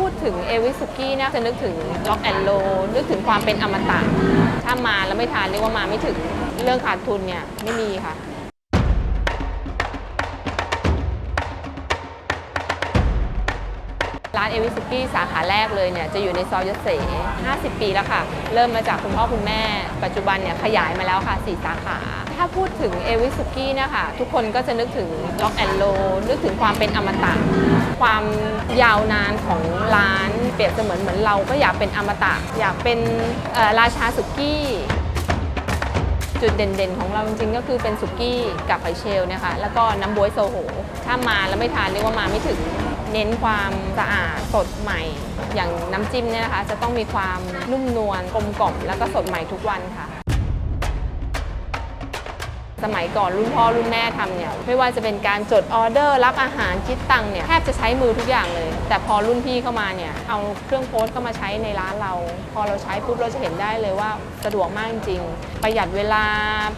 พูดถึงเอวิสุกี้เนี่ยจะนึกถึงล็อกแอนโล นึกถึงความเป็นอมตะ ถ้ามาแล้วไม่ทานเรียกว่ามาไม่ถึงเรื่องขาดทุนเนี่ยไม่มีค่ะร้านเอวิสุกี้สาขาแรกเลยเนี่ยจะอยู่ในซอยยศเส50 ปีแล้วค่ะ เริ่มมาจากคุณพ่อคุณแม่ ปัจจุบันเนี่ยขยายมาแล้วค่ะ 4 สาขา ถ้าพูดถึงเอวิสุกี้เนี่ยค่ะทุกคนก็จะนึกถึงล็อกแอนโล นึกถึงความเป็นอมตะ ความยาวนานของร้านเปรียบเสมือนเหมือนเราก็อยากเป็นอมตะ อยากเป็นราชาสุกี้จุดเด่นๆ ของเราจริงๆ ก็คือเป็นสุกี้กับหอยเชลล์นี่ยค่ะแล้วก็น้ำบ๊วยโซโห ถ้ามาแล้วไม่ทานเรียกว่ามาไม่ถึง เน้นความสะอาดสดใหม่ อย่างน้ำจิ้มเนี่ยนะคะ จะต้องมีความนุ่มนวลกลมกล่อมแล้วก็สดใหม่ทุกวันค่ะ สมัยก่อนรุ่นพ่อรุ่นแม่ทำเนี่ยไม่ว่าจะเป็นการจดออเดอร์ รับอาหารคิดตังค์เนี่ยแทบจะใช้มือทุกอย่างเลย แต่พอรุ่นพี่เข้ามาเนี่ยเอาเครื่องโพสต์เข้ามาใช้ในร้านเรา พอเราใช้ปุ๊บเราจะเห็นได้เลยว่าสะดวกมากจริง ประหยัดเวลา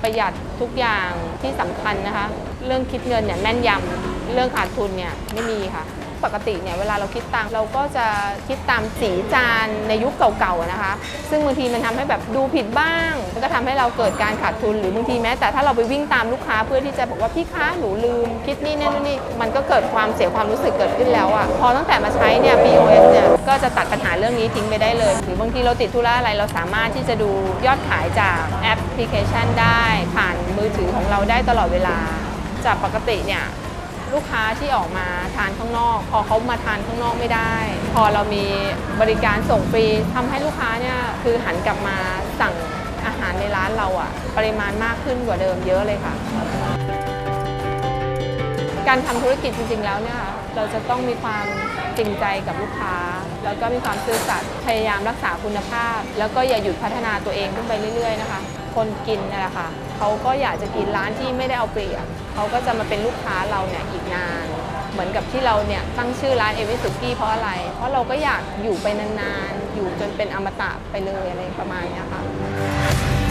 ประหยัดทุกอย่างที่สำคัญนะคะ เรื่องคิดเงินเนี่ยแม่นยำเรื่องขาดทุนเนี่ยไม่มีค่ะ ปกติเนี่ยเวลาเราคิดตังเราก็จะคิดตามสีจานในยุคเก่าๆนะคะ ซึ่งบางทีมันทำให้แบบดูผิดบ้างมันก็ทำให้เราเกิดการขาดทุนหรือบางทีแม้แต่ถ้าเราไปวิ่งตามลูกค้าเพื่อที่จะบอกว่าพี่คะหนูลืม คิดนี่นี่นนี่มันก็เกิดความเสียความรู้สึกเกิดขึ้นแล้วอะ่ะพอตั้งแต่มาใช้เนี่ย POS เนี่ยก็จะตัดปัญหาเรื่องนี้ทิ้งไปได้เลย หรือบางทีเราติดธุระอะไรเราสามารถที่จะดูยอดขายจากแอปพลิเคชันได้ ผ่านมือถือของเราได้ตลอดเวลา จากปกติเนี่ย ลูกค้าที่ออกมาทานข้างนอก พอเขามาทานข้างนอกไม่ได้ พอเรามีบริการส่งฟรีทำให้ลูกค้าเนี่ยคือหันกลับมาสั่งอาหารในร้านเราอะปริมาณมากขึ้นกว่าเดิมเยอะเลยค่ะ การทำธุรกิจจริง ๆ แล้วเนี่ย เราจะต้องมีความจริงใจกับลูกค้า แล้วก็มีความซื่อสัตย์พยายามรักษาคุณภาพ แล้วก็อย่าหยุดพัฒนาตัวเองขึ้นไปเรื่อยๆนะคะ คนกินนั่แหละค่ะเขาก็อยากจะกินร้านที่ไม่ได้เอาเปรียบเขาก็จะมาเป็นลูกค้าเราเนี่ยอีกนานเหมือนกับที่เราเนี่ยตั้งชื่อร้านเอวิสุกี้เพราะอะไร เพราะเราก็อยากอยู่ไปนานๆ อยู่จนเป็นอมตะไปเลยอะไรประมาณนี้ค่ะ